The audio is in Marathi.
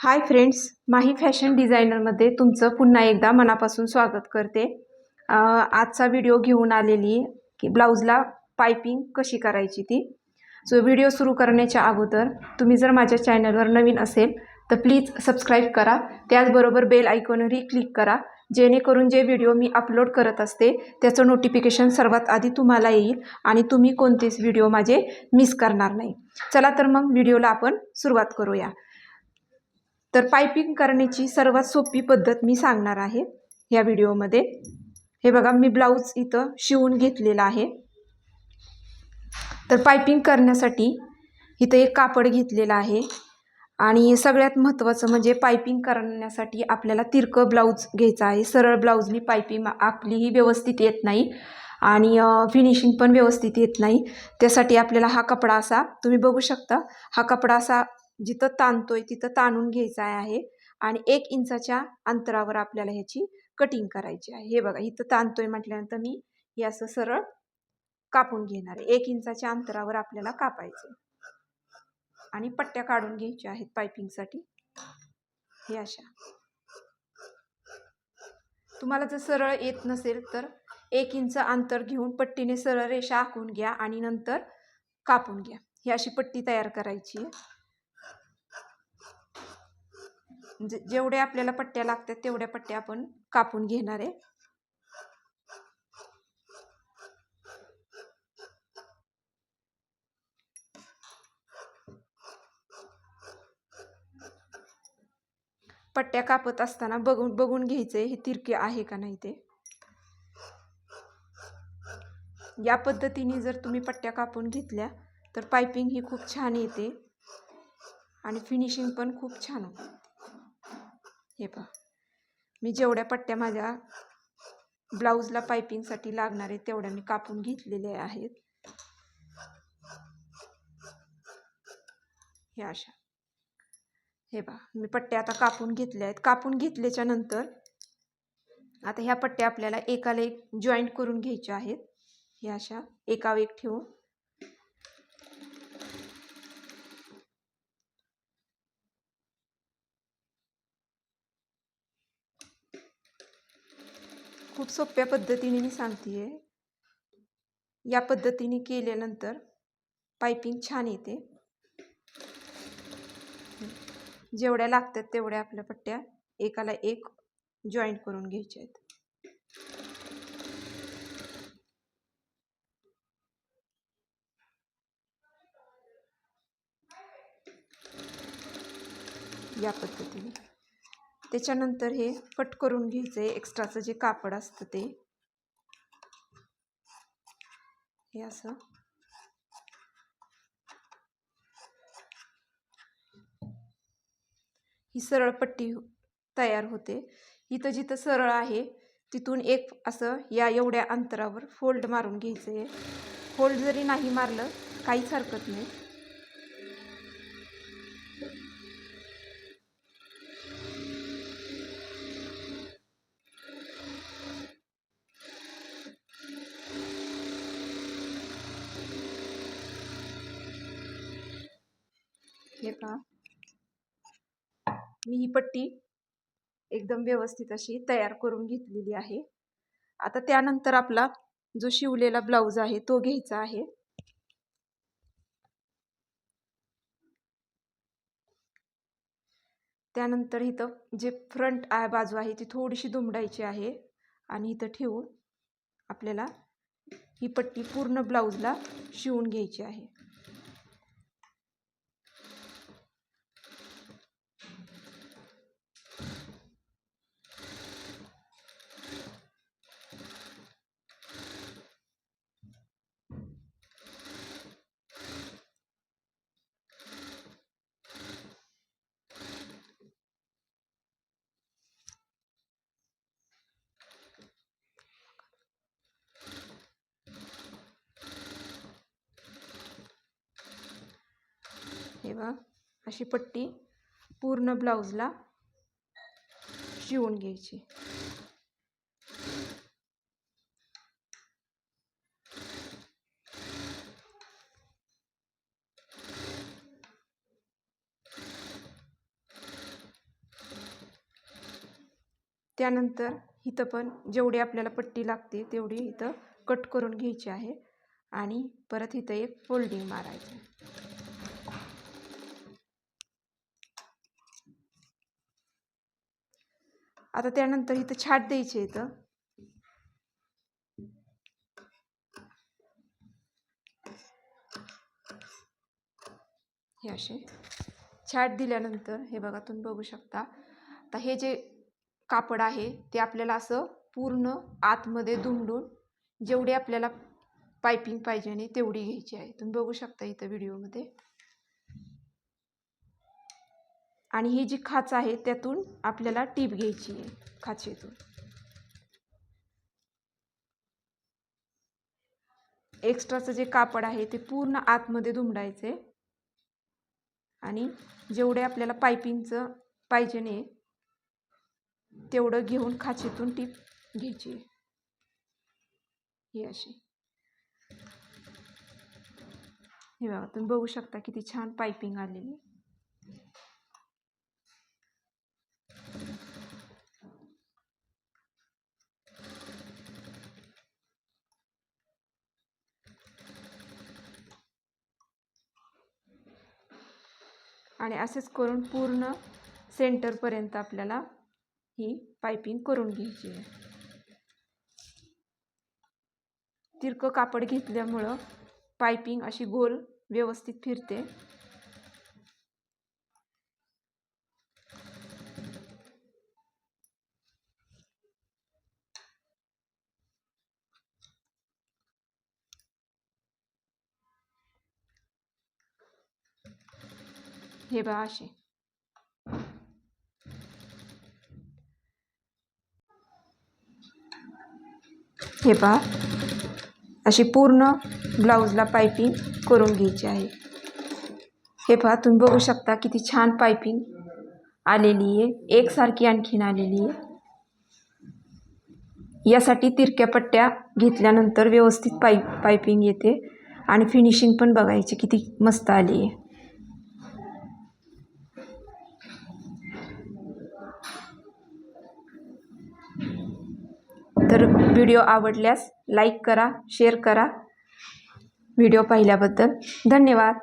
हाय फ्रेंड्स माही फॅशन डिझायनरमध्ये तुमचं पुन्हा एकदा मनापासून स्वागत करते. आजचा व्हिडिओ घेऊन आलेली की ब्लाऊजला पायपिंग कशी करायची ती. सो व्हिडिओ सुरू करण्याच्या अगोदर तुम्ही जर माझ्या चॅनलवर नवीन असेल तर प्लीज सबस्क्राईब करा. त्याचबरोबर बेल आयकॉनवरही क्लिक करा. जेणेकरून जे व्हिडिओ मी अपलोड करत असते त्याचं नोटिफिकेशन सर्वात आधी तुम्हाला येईल आणि तुम्ही कोणतेच व्हिडिओ माझे मिस करणार नाही. चला तर मग व्हिडिओला आपण सुरुवात करूया. तर पायपिंग करण्याची सर्वात सोपी पद्धत मी सांगणार आहे या व्हिडिओमध्ये. हे बघा मी ब्लाऊज इथं शिवून घेतलेला आहे. तर पायपिंग करण्यासाठी इथं एक कापड घेतलेलं आहे. आणि सगळ्यात महत्त्वाचं म्हणजे पायपिंग करण्यासाठी आपल्याला तिरकं ब्लाऊज घ्यायचं आहे. सरळ ब्लाऊजनी पायपिंग आपलीही व्यवस्थित येत नाही आणि फिनिशिंग पण व्यवस्थित येत नाही. त्यासाठी आपल्याला हा कपडा असा तुम्ही बघू शकता हा कपडा असा जिथं ताणतोय तिथं ताणून घ्यायचा आहे आणि एक इंचाच्या अंतरावर आपल्याला ह्याची कटिंग करायची आहे. हे बघा इथं ताणतोय म्हटल्यानंतर मी हे असं सरळ कापून घेणार आहे. एक इंचाच्या अंतरावर आपल्याला कापायचं आणि पट्ट्या काढून घ्यायच्या आहेत पायपिंगसाठी हे अशा. तुम्हाला जर सरळ येत नसेल तर एक इंच अंतर घेऊन पट्टीने सरळ रेषा आखून घ्या आणि नंतर कापून घ्या. ही अशी पट्टी तयार करायची आहे. म्हणजे जेवढे आपल्याला पट्ट्या लागतात तेवढ्या पट्ट्या आपण कापून घेणार आहे. पट्ट्या कापत असताना बघून बघून घ्यायचंय हे तिरके आहे का नाही ते. या पद्धतीने जर तुम्ही पट्ट्या कापून घेतल्या तर पायपिंग ही खूप छान येते आणि फिनिशिंग पण खूप छान होते. हे पहा. मी जेवढ्या पट्ट्या माझ्या ब्लाऊजला पायपिंगसाठी लागणार आहेत तेवढ्या मी कापून घेतलेल्या आहेत. हे अशा. हे बा मी पट्ट्या आता कापून घेतल्या आहेत. कापून घेतल्याच्या नंतर आता ह्या पट्ट्या आपल्याला एकाला एक जॉईंट करून घ्यायच्या आहेत. ह्या अशा एकावर एक ठेवून. खूप सोप्या पद्धतीने मी सांगते आहे या पद्धतीने केल्यानंतर पायपिंग छान येते. जेवढ्या लागतात तेवढ्या आपल्या पट्ट्या एकाला एक जॉईंट करून घ्यायच्या आहेत. या पद्धतीने. त्याच्यानंतर हे कट करून घ्यायचं आहे एक्स्ट्राचं जे कापड असतं ते. हे असं. ही सरळ पट्टी तयार होते. इथं जिथं सरळ आहे तिथून एक असं या एवढ्या अंतरावर फोल्ड मारून घ्यायचं आहे फोल्ड जरी नाही मारलं काहीच हरकत नाही. का? मी ही पट्टी एकदम व्यवस्थित अशी तयार करून घेतलेली आहे. आता त्यानंतर आपला जो शिवलेला ब्लाऊज आहे तो घ्यायचा आहे. त्यानंतर इथं जे फ्रंट बाजू आहे ती थोडीशी दुमडायची आहे आणि इथं ठेवून आपल्याला ही पट्टी पूर्ण ब्लाऊजला शिवून घ्यायची आहे. बघा अशी पट्टी पूर्ण ब्लाऊजला शिवून घ्यायची. त्यानंतर इथं पण जेवढी आपल्याला पट्टी लागते तेवढी इथं कट करून घ्यायची आहे आणि परत इथं एक फोल्डिंग मारायचं आता त्यानंतर इथं छाट द्यायची इथं. हे असे. छाट दिल्यानंतर हे बघा तुम्ही बघू शकता. आता हे जे कापड आहे ते आपल्याला असं पूर्ण आतमध्ये दुमडून जेवढी आपल्याला पायपिंग पाहिजे आणि तेवढी घ्यायची आहे. तुम्ही बघू शकता इथं व्हिडिओमध्ये आणि ही जी खाच आहे त्यातून आपल्याला टीप घ्यायची आहे खाचेतून. एक्स्ट्राचं जे कापड आहे ते पूर्ण आतमध्ये दुमडायचे आणि जेवढे आपल्याला पायपिंगचं पाहिजे नाही तेवढं घेऊन खाचेतून टीप घ्यायची ही अशी. हे बघा तुम्ही बघू शकता किती छान पायपिंग आलेली आणि असेच करून पूर्ण सेंटरपर्यंत आपल्याला ही पायपिंग करून घ्यायची आहे. तिरकं कापड घेतल्यामुळं पायपिंग अशी गोल व्यवस्थित फिरते. हे बा असे. हे पहा. अशी पूर्ण ब्लाऊजला पायपिंग करून घ्यायची आहे. हे पहा तुम्ही बघू शकता किती छान पायपिंग आलेली आहे. एकसारखी आणखीन आलेली आहे. यासाठी तिरक्या पट्ट्या घेतल्यानंतर व्यवस्थित पाईप पायपिंग येते. आणि फिनिशिंग पण बघायची किती मस्त आली आहे. तर व्हिडिओ आवडल्यास लाईक करा शेअर करा. व्हिडिओ पाहिल्याबद्दल धन्यवाद.